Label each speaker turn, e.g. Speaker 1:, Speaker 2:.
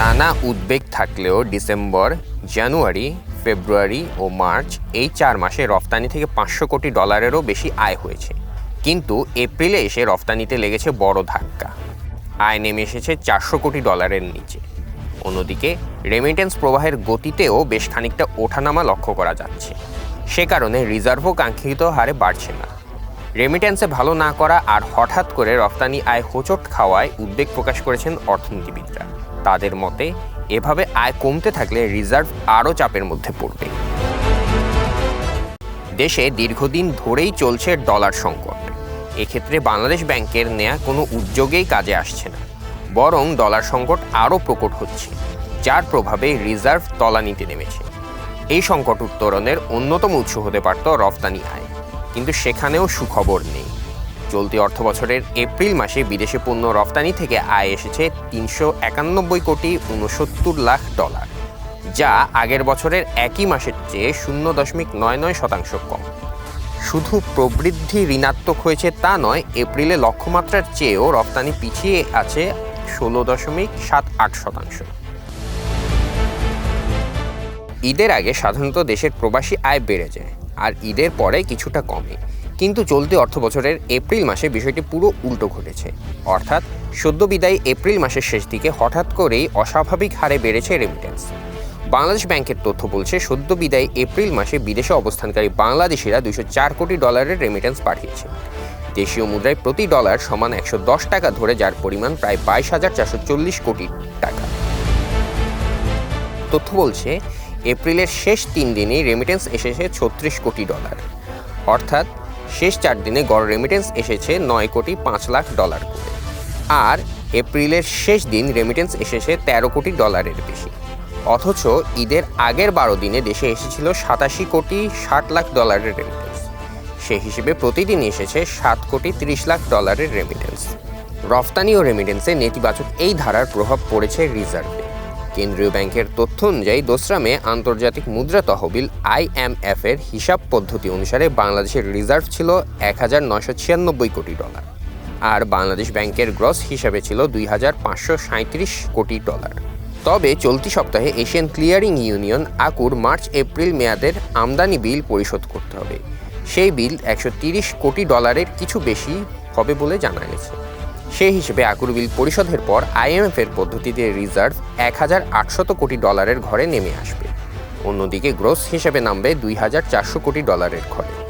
Speaker 1: নানা উদ্বেগ থাকলেও ডিসেম্বর, জানুয়ারি, ফেব্রুয়ারি ও মার্চ এই চার মাসে রফতানি থেকে পাঁচশো কোটি ডলারেরও বেশি আয় হয়েছে। কিন্তু এপ্রিলে এসে রফতানিতে লেগেছে বড় ধাক্কা। আয় নেমে এসেছে চারশো কোটি ডলারের নিচে। অন্যদিকে রেমিটেন্স প্রবাহের গতিতেও বেশ খানিকটা ওঠানামা লক্ষ্য করা যাচ্ছে। সে কারণে রিজার্ভও কাঙ্ক্ষিত হারে বাড়ছে না। রেমিটেন্সে ভালো না করা আর হঠাৎ করে রপ্তানি আয় হোঁচট খাওয়ায় উদ্বেগ প্রকাশ করেছেন অর্থনীতিবিদরা। তাদের মতে, এভাবে আয় কমতে থাকলে রিজার্ভ আরও চাপের মধ্যে পড়বে। দেশে দীর্ঘদিন ধরেই চলছে ডলার সংকট। এক্ষেত্রে বাংলাদেশ ব্যাংকের নেয়া কোনো উদ্যোগেই কাজে আসছে না। বরং ডলার সংকট আরও প্রকট হচ্ছে, যার প্রভাবে রিজার্ভ তলানিতে নেমেছে। এই সংকট উত্তরণের অন্যতম উৎস হতে পারত রফতানি আয়। কিন্তু সেখানেও সুখবর নেই। চলতি অর্থবছরের এপ্রিল মাসে বিদেশে পণ্য রফতানি থেকে আয় এসেছে তিনশো একানব্বই কোটি উনসত্তর লাখ ডলার, যা আগের বছরের একই মাসের চেয়ে শূন্য দশমিক নয় নয় শতাংশ কম। শুধু প্রবৃদ্ধি ঋণাত্মক হয়েছে তা নয়, এপ্রিলে লক্ষ্যমাত্রার চেয়েও রপ্তানি পিছিয়ে আছে ষোলো দশমিক সাত আট শতাংশ। ঈদের আগে সাধারণত দেশের প্রবাসী আয় বেড়ে যায়। আর ঈদের পরে কিছুটা কমে। কিন্তু চলতি অর্থবছরের এপ্রিল মাসে বিষয়টি পুরো উল্টো ঘটেছে। অর্থাৎ সদ্য বিদায়ী এপ্রিল মাসের শেষ দিকে হঠাৎ করেই অস্বাভাবিক হারে বেড়েছে রেমিটেন্স বাংলাদেশ ব্যাংকের তথ্য বলছে, সদ্য বিদায়ী এপ্রিল মাসে বিদেশে অবস্থানকারী বাংলাদেশিরা দুশো চার কোটি ডলারের রেমিটেন্স পাঠিয়েছে। দেশীয় মুদ্রায় প্রতি ডলার সমান একশো দশ টাকা ধরে, যার পরিমাণ প্রায় বাইশ হাজার চারশো চল্লিশ কোটি টাকা। তথ্য বলছে এপ্রিলের শেষ তিন দিনেই রেমিটেন্স এসেছে ছত্রিশ কোটি ডলার অর্থাৎ শেষ চার দিনে গড় রেমিটেন্স এসেছে নয় কোটি পাঁচ লাখ ডলার করে। আর এপ্রিলের শেষ দিন রেমিটেন্স এসেছে তেরো কোটি ডলারের বেশি। অথচ ঈদের আগের বারো দিনে দেশে এসেছিল সাতাশি কোটি ষাট লাখ ডলারের রেমিটেন্স সে হিসেবে প্রতিদিন এসেছে সাত কোটি তিরিশ লাখ ডলারের রেমিটেন্স রফতানি ও রেমিটেন্সে নেতিবাচক এই ধারার প্রভাব পড়েছে রিজার্ভে কেন্দ্রীয় ব্যাংকের তথ্য অনুযায়ী দোসরা মে আন্তর্জাতিক মুদ্রা তহবিল আইএমএফ এর হিসাব পদ্ধতি অনুসারে বাংলাদেশের রিজার্ভ ছিল এক হাজার নয়শো ছিয়ানব্বই কোটি ডলার আর বাংলাদেশ ব্যাংকের গ্রস হিসাবে ছিল দুই হাজার পাঁচশো সাঁত্রিশ কোটি ডলার। তবে চলতি সপ্তাহে এশিয়ান ক্লিয়ারিং ইউনিয়ন আকুর মার্চ এপ্রিল মেয়াদের আমদানি বিল পরিশোধ করতে হবে। সেই বিল একশো কোটি ডলারের কিছু বেশি হবে বলে জানা গেছে। সেই হিসেবে আকুর বিল পরিশোধের পর আইএমএফ এর পদ্ধতিতে রিজার্ভ এক হাজার আটশত কোটি ডলারের ঘরে নেমে আসবে। অন্যদিকে গ্রোস হিসেবে নামবে দুই হাজার চারশো কোটি ডলারের ঘরে।